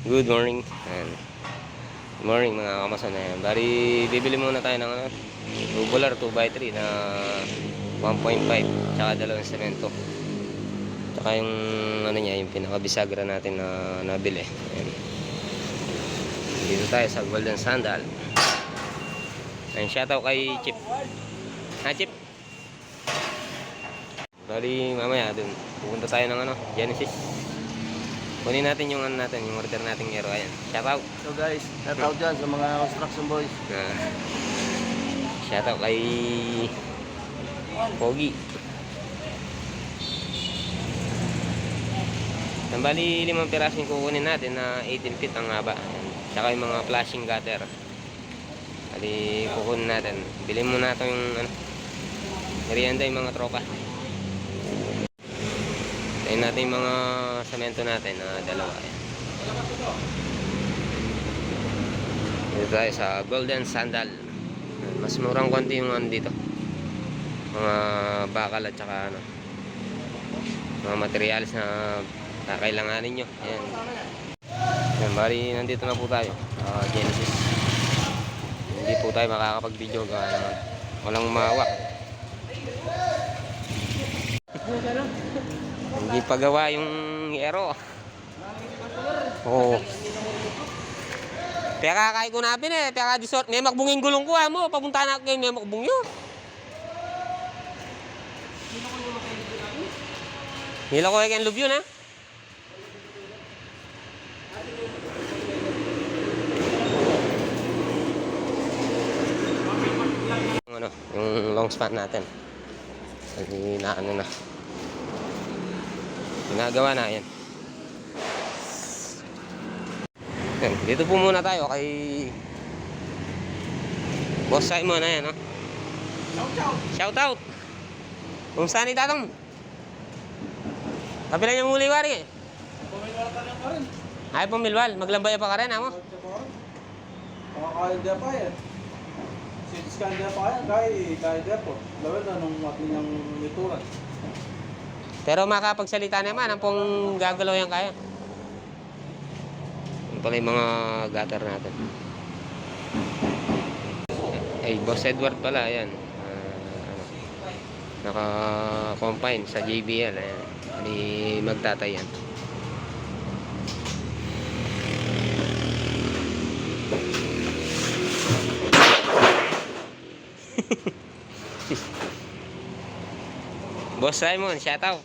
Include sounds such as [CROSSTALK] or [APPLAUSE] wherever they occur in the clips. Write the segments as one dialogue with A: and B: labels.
A: Good morning. Ayan. Good morning mga kamason. Ayan. Bali, bibili muna tayo ng ano, tubular 2x3 na 1.5 tsaka dalawang semento. Tsaka yung ano niya, yung pinakabisagra natin na nabili. Ayan. Dito tayo sa Golden Sandal. Ayan, shoutout kay Chip. Ha, Chip? Bali, mamaya dun. Pupunta tayo ng ano, Genesis. Kunin natin yung ano natin, yung order nating hero. Ayan. Shoutout.
B: So guys, shout out dyan sa mga construction boys.
A: Uh, shoutout kay Pogi. Ang bali, limang piraso yung kukunin natin na 18 feet ang haba. Ayan. Tsaka yung mga flashing gutter. Bali, kukunin natin. Bilhin mo natin yung ano, merienda yung mga tropa. Natin yung mga semento natin na dalawa. Ayan. Dito tayo sa Golden Sandal. Mas murang konti yung ano dito. Mga bakal at saka ano. Mga materials na kakailanganin nyo. Ayan. Ayan, bali nandito na po tayo. sa Genesis. Hindi po tayo makakapag-video naman. Walang mawak. Hindi pa gawa yung aero. Oo. Kaya kakay ko na bin eh. Kaya disort. May makbunging gulong ko mo. Papunta na kayo may makbung yun. Hila ko kayo love yun ha. Yung ano, yung long span natin. Hindi na ano na. Ginagawa na yan. Yan, dito po muna tayo kay Boss Simon ayan no. Shout out. Kumusta ni Tatang? Kapila niya muli wari eh. Ay pumilwal, maglambay pa ka rin amo.
B: Makakain dia pa yan. Sitiskan dia pa yan, kaya kaya po. Lawin na nung ating yung ituran.
A: Pero makapagsalita naman, ang pong gagalaw yan kaya. Yan pala yung mga gutter natin. Ay, Boss Edward pala, ayan. Ah, ano, naka-confine sa JBL, ayan. Hindi magtatay yan. [LAUGHS] Boss Simon, shout out.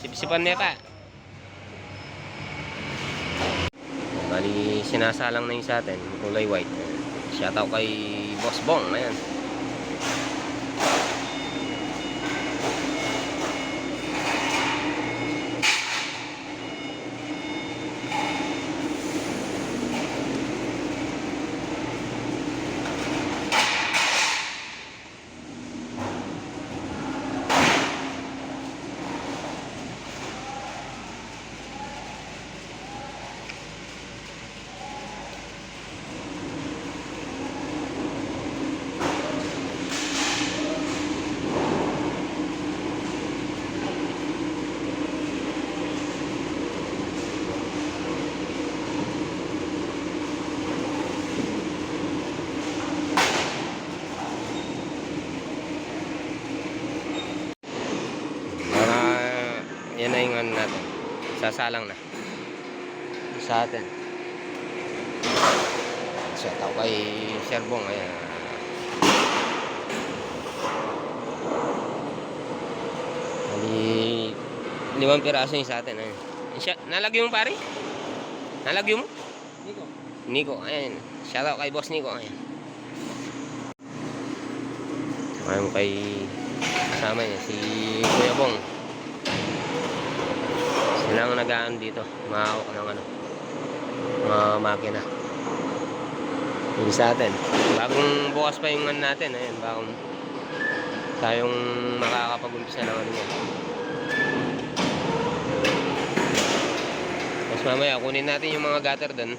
A: Sipsipan niya pa. Bali, sinasalang na yung sa atin, kulay white. Shout out kay Boss Bong, ayan. Para, yan na yung ano natin. Sasalang na. Sa atin. Shout out kay Sir Bong, ayan. Bali, limang piraso yung sa atin. Ayan. Siya, nalagyo mo pare? Nalagyo mo?
B: Nico.
A: Nico, ayan. Shout out kay Boss Nico, ayan. Ayun kay kasama niya, si Kuya Bong. Sila ang nagaan dito. Mahawak ng ano, mga makina. Yung sa atin. Bagong bukas pa yung ano natin, ayan, bagong tayong makakapag-umpisa ng ano yan. Tapos mamaya, kunin natin yung mga gutter doon.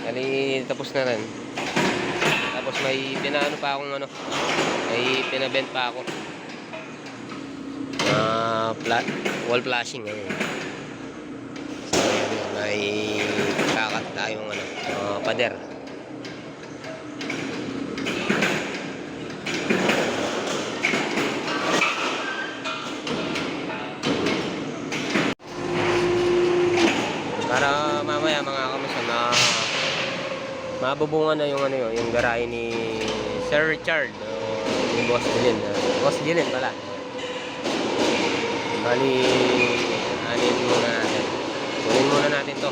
A: Kali tapos na rin. Tapos may pinaano pa akong ano, may pinabent pa ako. Na flat, wall flashing ngayon. Yun, may tayong ano, uh, pader. Para mamaya mga kamusta na mabubungan na yung ano yun, yung garahe ni Sir Richard o ni Boss Jilin. Uh, Boss Jilin pala. Bali, anin muna natin. Kunin muna natin to.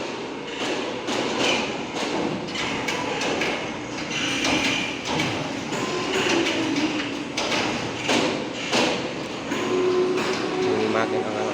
A: Kunin natin ang ano.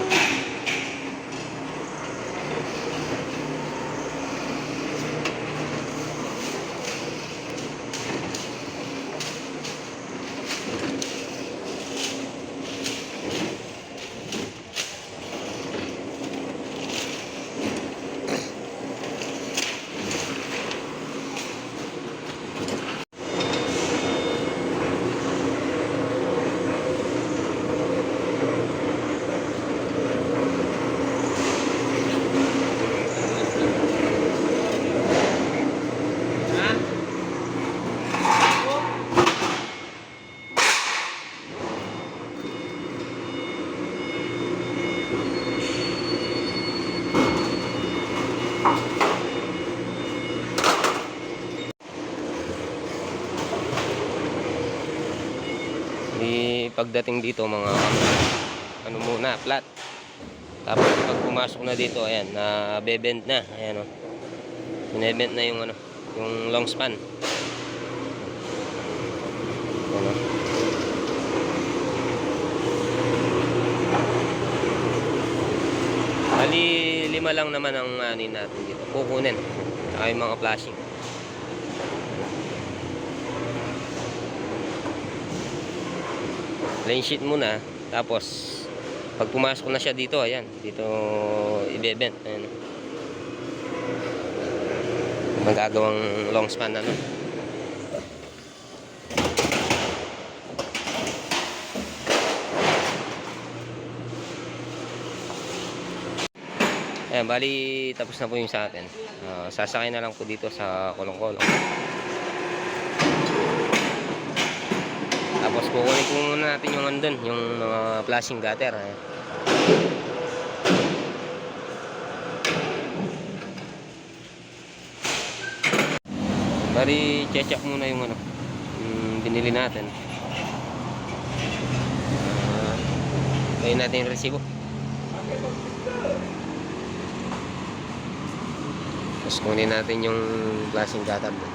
A: Di pagdating dito mga ano muna, flat. Tapos pag pumasok na dito, ayan, na bebend na, ayan oh. Binebend na yung ano, yung long span. Ayan oh. Bali, lima lang naman ang anin natin dito. Kukunin. Saka yung mga flashing. lane sheet muna tapos pag pumasok na siya dito ayan dito ibebent ayan magagawang long span ano Ayan, bali tapos na po yung sa atin. Ah, sasakay na lang po dito sa kolong-kolong. Tapos kukunin po muna natin yung andun, yung mga flashing gutter. Ayan. Bali, check muna yung ano, yung binili natin. Uh, Kayin natin yung resibo. Tapos kunin natin yung flashing gutter doon.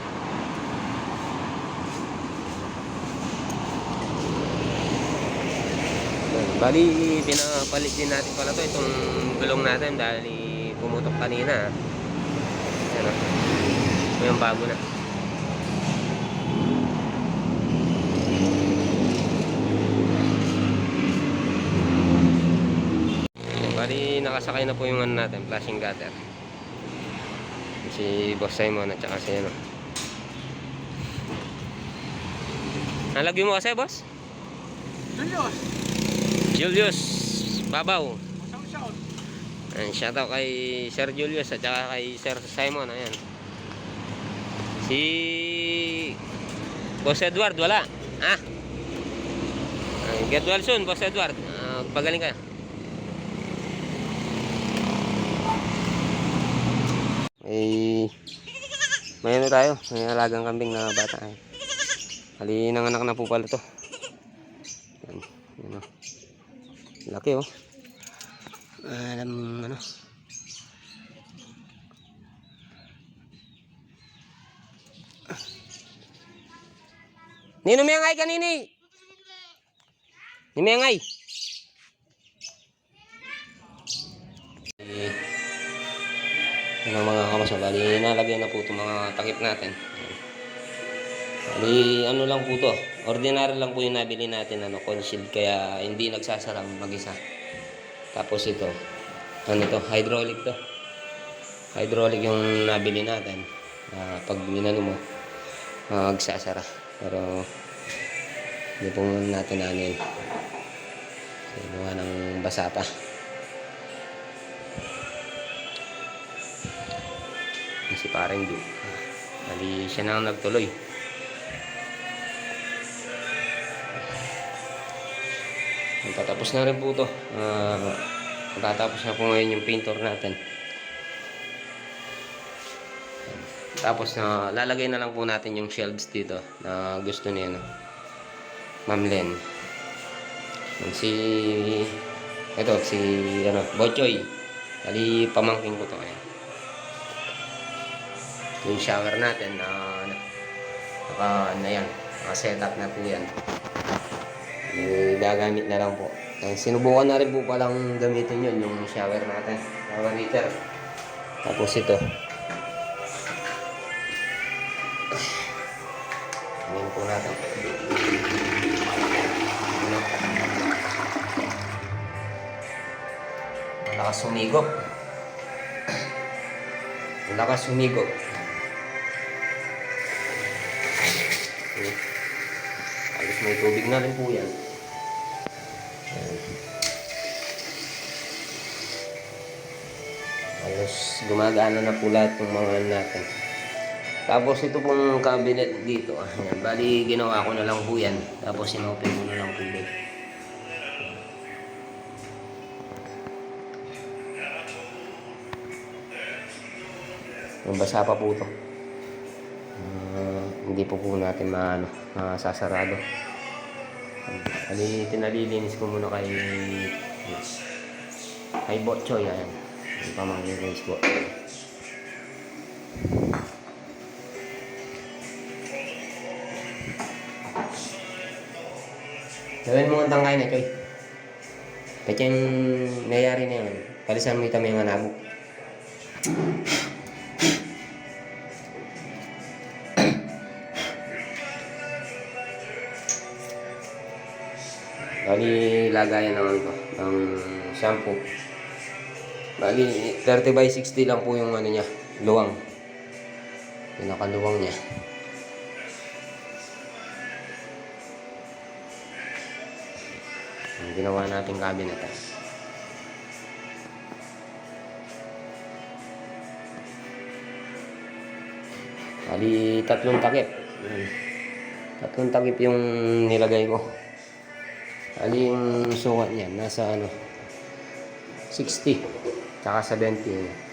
A: Bali, pinapalit din natin pala to itong gulong natin dahil pumutok kanina. Ano? Yung bago na. Bali, nakasakay na po yung ano natin, flashing gutter. Si Boss Simon at saka si ano. Nalagyan mo kasi, boss?
B: Julius!
A: Julius Babaw.
B: Shout!
A: Ayan, shoutout kay Sir Julius at saka kay Sir Simon. Ayan. Si Boss Edward, wala. Ah. Get well soon, Boss Edward. Ah, pagaling ka. Eh, may ano tayo, may alagang kambing na bata. Ay. Hali nanganak na po pala to. Yan. Laki oh. Alam, ano. Nino miyangay kanini? Ni. Eh, ano mga kamas, bali nalagyan na po itong mga takip natin. Bali, ano lang po to. Ordinary lang po yung nabili natin, ano, concealed, kaya hindi nagsasara mag-isa. Tapos ito, ano to, hydraulic to. Hydraulic yung nabili natin. Ah, pag minano mo, ah, magsasara. Pero, hindi po natin ano yun. Kinuha ng basa pa. Si parang Ju. Bali, siya na ang nagtuloy. Magtatapos na rin po ito. Uh, matatapos na po ngayon yung painter natin. Tapos na lalagay na lang po natin yung shelves dito na gusto niya no. Ma'am Len. Si ito si ano Bochoy. Bali pamangkin ko to ayan. Yung shower natin na ano, naka na yan. Naka setup na po yan. Eh, gagamit na lang po. Ang sinubukan na rin po palang gamitin yun, yung shower natin. Shower heater. Tapos ito. Tingnan po natin. Ano? Malakas sumigop. Malakas sumigop. Okay. Alis may tubig na rin po yan. Ayan. Ayos, gumagana na po lahat ng mga ano natin. Tapos ito pong cabinet dito. Ayan, bali ginawa ko na lang po yan. Tapos sinopen ko na lang po ulit. Mabasa pa po ito. Hindi po po natin maano, masasarado. Bali, tinalilinis ko muna kay kay Botchoy. Ayan. Yung pamangkin ko is Botchoy. Gawin mo ang tangkay na, Choy. Kasi yung nangyari na yun, palisan mo ito may mga nabok. Bali, lagayan naman ito ng shampoo. Bali, 30 by 60 lang po yung ano niya, luwang. Pinakaluwang niya. Ang ginawa nating cabinet. ah. Bali, tatlong takip. Tatlong takip yung nilagay ko. Bali, yung sukat niya, nasa ano, 60. Tsaka 70.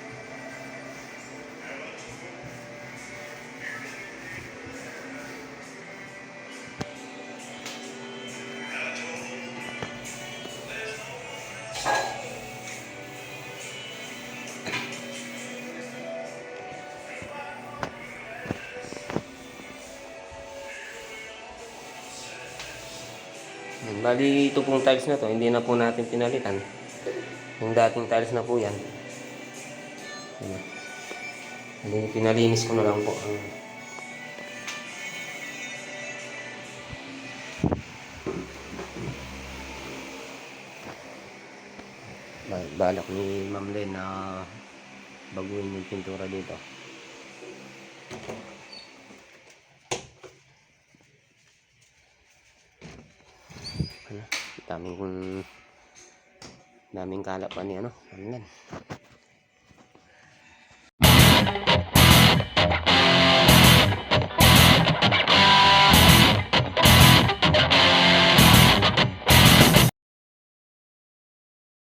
A: Bali, ito pong tiles na to, hindi na po natin pinalitan. Yung dating tiles na po yan. Bali, pinalinis ko na lang po. balak ni Ma'am Len na baguhin yung pintura dito. Daming kung daming kalap pa ni ano, yan.